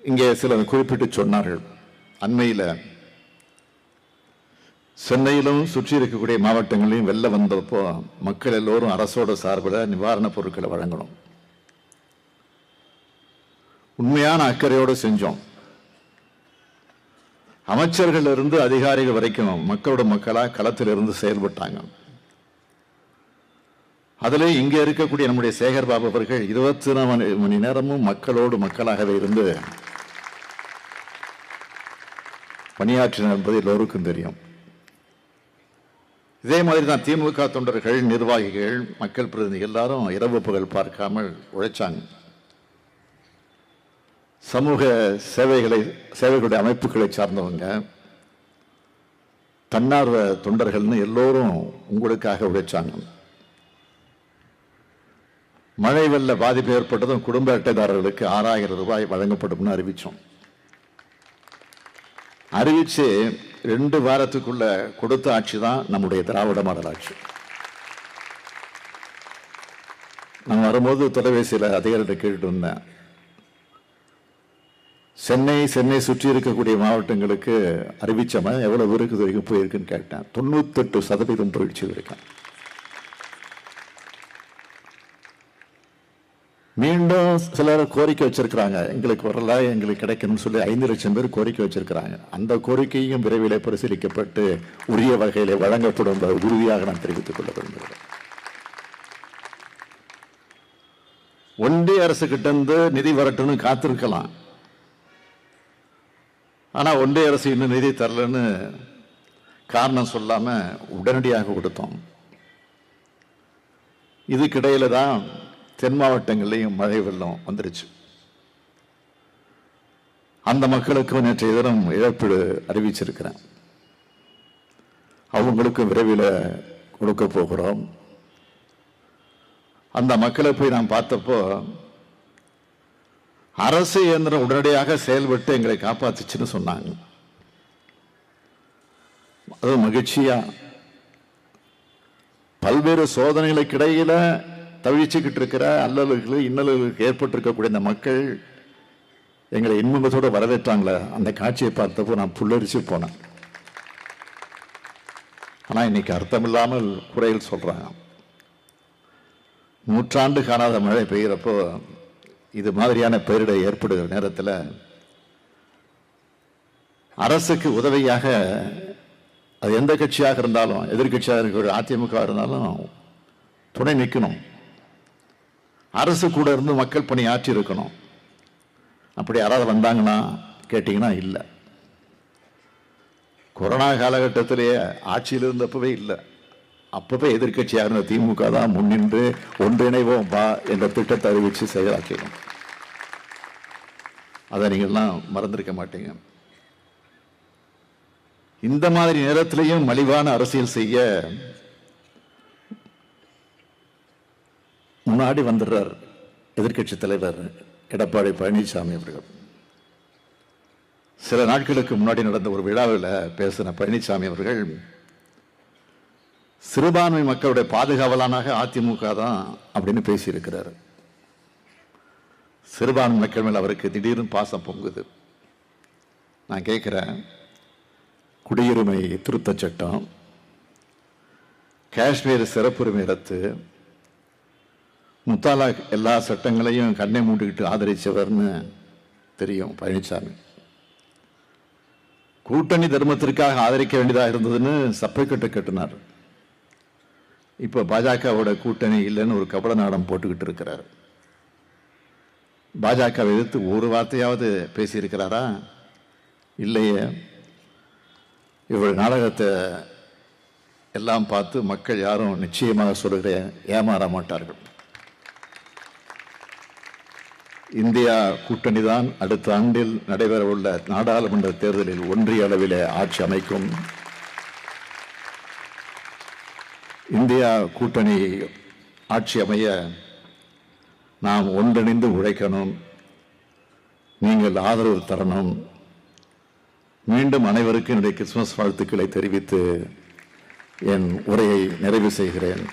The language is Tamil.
இங்கே சிலர் குறிப்பிட்டு சொன்னார்கள். அண்மையில் சென்னையிலும் சுற்றி இருக்கக்கூடிய மாவட்டங்களையும் வெள்ள வந்தப்போ மக்கள் எல்லோரும் அரசோட சார்பில் நிவாரணப் பொருட்களை வழங்கணும் உண்மையான அக்கறையோடு செஞ்சோம். அமைச்சர்கள் இருந்து அதிகாரிகள் வரைக்கும் மக்களோட மக்களா களத்தில் இருந்து செயல்பட்டாங்க. அதில் இங்கே இருக்கக்கூடிய நம்முடைய சேகர் பாபு அவர்கள் இருபத்தி நாலு மணி நேரமும் மக்களோடு மக்களாகவே இருந்து பணியாற்றினார் என்பது எல்லோருக்கும் தெரியும். இதே மாதிரி தான் திமுக தொண்டர்கள் நிர்வாகிகள் மக்கள் பிரதிநிதிகள் எல்லாரும் இரவு பகல் பார்க்காமல் உழைச்சாங்க. சமூக சேவைகளை சேவைகளுடைய அமைப்புகளை சார்ந்தவங்க தன்னார்வ தொண்டர்கள்னு எல்லோரும் உங்களுக்காக உழைச்சாங்க. மழை வெள்ள பாதிப்பு ஏற்பட்டதும் குடும்ப அட்டைதாரர்களுக்கு ஆறாயிரம் ரூபாய் வழங்கப்படும்னு அறிவித்தோம் அறிவிச்சு ரெண்டு வாரத்துக்குள்ள கொடுத்த ஆட்சி தான் நம்முடைய திராவிட மாடல் ஆட்சி. நான் வரும்போது தொலைபேசியில் அதிகாரிகிட்ட கேட்டுட்டு வந்தேன். சென்னை சென்னை சுற்றி இருக்கக்கூடிய மாவட்டங்களுக்கு அறிவிச்சவன் எவ்வளவு பேருக்கு வரைக்கும் போயிருக்குன்னு கேட்டேன். தொண்ணூத்தெட்டு சதவீதம் போயிடுச்சு இருக்கேன் மீண்டும் சிலர் கோரிக்கை வச்சிருக்கிறாங்க. எங்களுக்கு வரல எங்களுக்கு கிடைக்கணும்னு சொல்லி ஐந்து லட்சம் பேர் கோரிக்கை வச்சிருக்கிறாங்க. அந்த கோரிக்கையும் விரைவில் பரிசீலிக்கப்பட்டு உரிய வகையில் வழங்கப்படும் என்பதை உறுதியாக நான் தெரிவித்துக் கொள்ள விரும்புகிறேன். ஒன்றிய அரசு கிட்ட இருந்து நிதி வரட்டும்னு காத்திருக்கலாம். ஆனா ஒன்றிய அரசு இன்னும் நிதி தரலன்னு காரணம் சொல்லாம உடனடியாக கொடுத்தோம். இதுக்கிடையில தான் தென் மாவட்டங்கள்லையும் மழை வெள்ளம் வந்துருச்சு. அந்த மக்களுக்கு நேற்றைய தினம் இழப்பீடு அறிவிச்சிருக்கிறேன். அவங்களுக்கும் விரைவில் கொடுக்க போகிறோம். அந்த மக்களை போய் நான் பார்த்தப்போ அரசு இயந்திரம் உடனடியாக செயல்பட்டு எங்களை காப்பாத்துச்சுன்னு சொன்னாங்க. அது மகிழ்ச்சியா? பல்வேறு சோதனைகளுக்கு இடையில தவிச்சுக்கிட்டு இருக்கிற அல்லல்களுக்கு இன்னல்களுக்கு ஏற்பட்டிருக்கக்கூடிய இந்த மக்கள் எங்களை இன்பத்தோடு வரவேற்றாங்களே. அந்த காட்சியை பார்த்தப்போ நான் புல்லரிச்சு போனேன். ஆனால் இன்னைக்கு அர்த்தமில்லாமல் குறையில் சொல்கிறாங்க நூற்றாண்டு காணாத மழை பெய்கிறப்போ இது மாதிரியான பேரிடர் ஏற்படுகிற நேரத்தில் அரசுக்கு உதவியாக அது எந்த கட்சியாக இருந்தாலும் எதிர்கட்சியாக இருக்கிற அதிமுக இருந்தாலும் துணை நிற்கணும் அரசு கூட இருந்து மக்கள் பணி ஆற்றி இருக்கணும் அப்படி யாராவது வந்தாங்கன்னா கேட்டிங்கன்னா இல்லை. கொரோனா காலகட்டத்திலேயே ஆட்சியில் இருந்தப்பவே இல்லை. அப்பவே எதிர்கட்சியாக இருந்த திமுக தான் முன்னின்று ஒன்றிணைவோம் வா என்ற திட்டத்தை அறிவித்து செயலாக்கணும் அதை நீங்கள்லாம் மறந்திருக்க மாட்டீங்க. இந்த மாதிரி நேரத்திலையும் மலிவான அரசியல் செய்ய முன்னாடி வந்துடுறார் எதிர்க்கட்சி தலைவர் எடப்பாடி பழனிசாமி அவர்கள். சில நாட்களுக்கு முன்னாடி நடந்த ஒரு விழாவில் பேசின பழனிசாமி அவர்கள் சிறுபான்மை மக்களுடைய பாதுகாவலானாக அதிமுக தான் அப்படின்னு பேசியிருக்கிறார். சிறுபான்மை மக்கள் மேல் அவருக்கு திடீர்னு பாசம் பொங்குது. நான் கேட்குறேன் குடியுரிமை திருத்தச் சட்டம் காஷ்மீர் சிறப்புரிமை ரத்து முத்தாலாக் எல்லா சட்டங்களையும் கண்ணை மூட்டுக்கிட்டு ஆதரிச்சவர்னு தெரியும் பழனிசாமி கூட்டணி தர்மத்திற்காக ஆதரிக்க வேண்டியதாக இருந்ததுன்னு சப்பை கட்டு கட்டினார். இப்போ பாஜகவோட கூட்டணி இல்லைன்னு ஒரு கபட நாடம் போட்டுக்கிட்டு இருக்கிறார். பாஜகவை எதிர்த்து ஒரு வார்த்தையாவது பேசியிருக்கிறாரா? இல்லையே. இவர் நாடகத்தை எல்லாம் பார்த்து மக்கள் யாரும் நிச்சயமாக சொல்கிறேன் ஏமாற மாட்டார்கள். இந்தியா கூட்டணி தான் அடுத்த ஆண்டில் நடைபெறவுள்ள நாடாளுமன்ற தேர்தலில் ஒன்றிய அளவிலே ஆட்சி அமைக்கும். இந்தியா கூட்டணி ஆட்சி அமைய நாம் ஒன்றிணைந்து உழைக்கணும். நீங்கள் ஆதரவு தரணும். மீண்டும் அனைவருக்கும் என்னுடைய கிறிஸ்துமஸ் வாழ்த்துக்களை தெரிவித்து என் உரையை நிறைவு செய்கிறேன்.